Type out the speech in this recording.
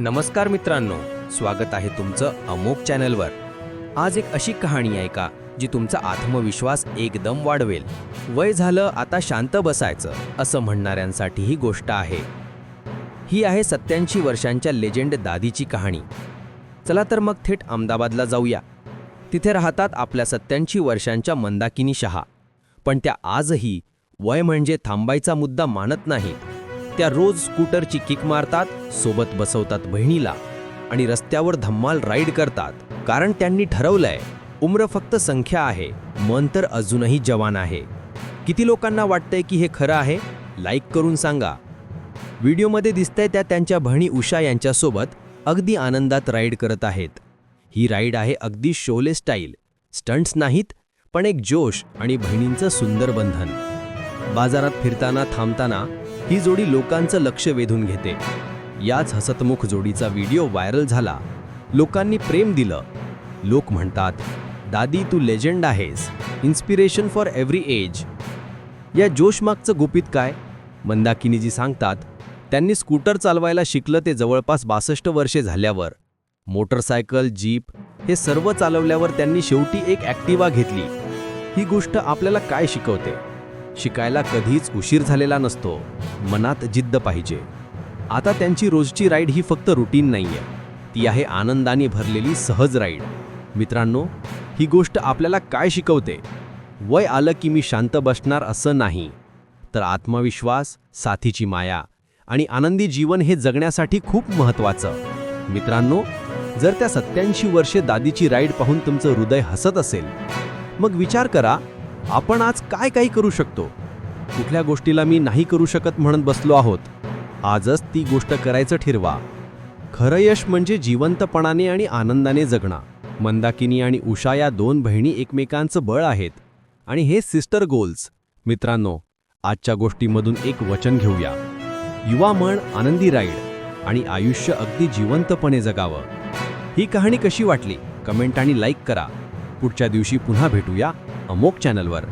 नमस्कार मित्रांनो स्वागत आहे तुमचं अमोक चॅनलवर. आज एक अशी कहाणी आहे का जी तुमचा आत्मविश्वास एकदम वाढवेल. वय झालं आता शांत बसायचं असं म्हणणाऱ्यांसाठी ही गोष्ट आहे. ही आहे सत्याऐंशी वर्षांच्या लेजेंड दादीची कहाणी. चला तर मग थेट अहमदाबादला जाऊया. तिथे राहतात आपल्या सत्याऐंशी वर्षांच्या मंदाकिनी शहा. पण त्या आजही वय म्हणजे थांबायचा मुद्दा मानत नाही. त्या रोज स्कूटरची किक मारतात सोबत बसवतात बहिणीला आणि रस्त्यावर धम्माल राईड करतात. कारण त्यांनी ठरवलंय उम्र फक्त संख्या आहे मन तर अजूनही जवान आहे. किती लोकांना वाटतंय की हे खरं आहे? लाईक करून सांगा. व्हिडिओमध्ये दिसतंय त्या त्यांच्या बहिणी उषा यांच्यासोबत अगदी आनंदात राईड करत आहेत. ही राईड आहे अगदी शोले स्टाईल. स्टंट्स नाहीत पण एक जोश आणि बहिणींचं सुंदर बंधन. बाजारात फिरताना थांबताना ही जोडी लोकांचं लक्ष वेधून घेते. याच हसतमुख जोडीचा व्हिडिओ व्हायरल झाला. लोकांनी प्रेम दिलं. लोक म्हणतात दादी तू लेजंड आहेस. इन्स्पिरेशन फॉर एव्हरी एज या जोशमागचं गुपित काय? मंदाकिनीजी सांगतात त्यांनी स्कूटर चालवायला शिकलं ते जवळपास बासष्ट वर्षे झाल्यावर. मोटरसायकल जीप हे सर्व चालवल्यावर त्यांनी शेवटी एक ॲक्टिवा घेतली. ही गोष्ट आपल्याला काय शिकवते? शिकायला कधीच उशीर झालेला नसतो. मनात जिद्द पाहिजे. आता त्यांची रोजची राईड ही फक्त रुटीन नाही आहे ती आहे आनंदाने भरलेली सहज राईड. मित्रांनो ही गोष्ट आपल्याला काय शिकवते? वय आलं की मी शांत बसणार असं नाही. तर आत्मविश्वास साथीची माया आणि आनंदी जीवन हे जगण्यासाठी खूप महत्त्वाचं. मित्रांनो जर त्या सत्याऐंशी वर्षे दादीची राईड पाहून तुमचं हृदय हसत असेल मग विचार करा आपण आज काय काय करू शकतो? कुठल्या गोष्टीला मी नाही करू शकत म्हणत बसलो आहोत. आजच ती गोष्ट करायचं ठरवा. खरं यश म्हणजे जिवंतपणाने आणि आनंदाने जगणं. मंदाकिनी आणि उषा या दोन बहिणी एकमेकांचं बळ आहेत. आणि हे सिस्टर गोल्स. मित्रांनो आजच्या गोष्टीमधून एक वचन घेऊया. युवा मन आनंदी राईड आणि आयुष्य अगदी जिवंतपणे जगावं. ही कहाणी कशी वाटली? कमेंट आणि लाईक करा. पुढच्या दिवशी पुन्हा भेटूया. अमोक चॅनलवर.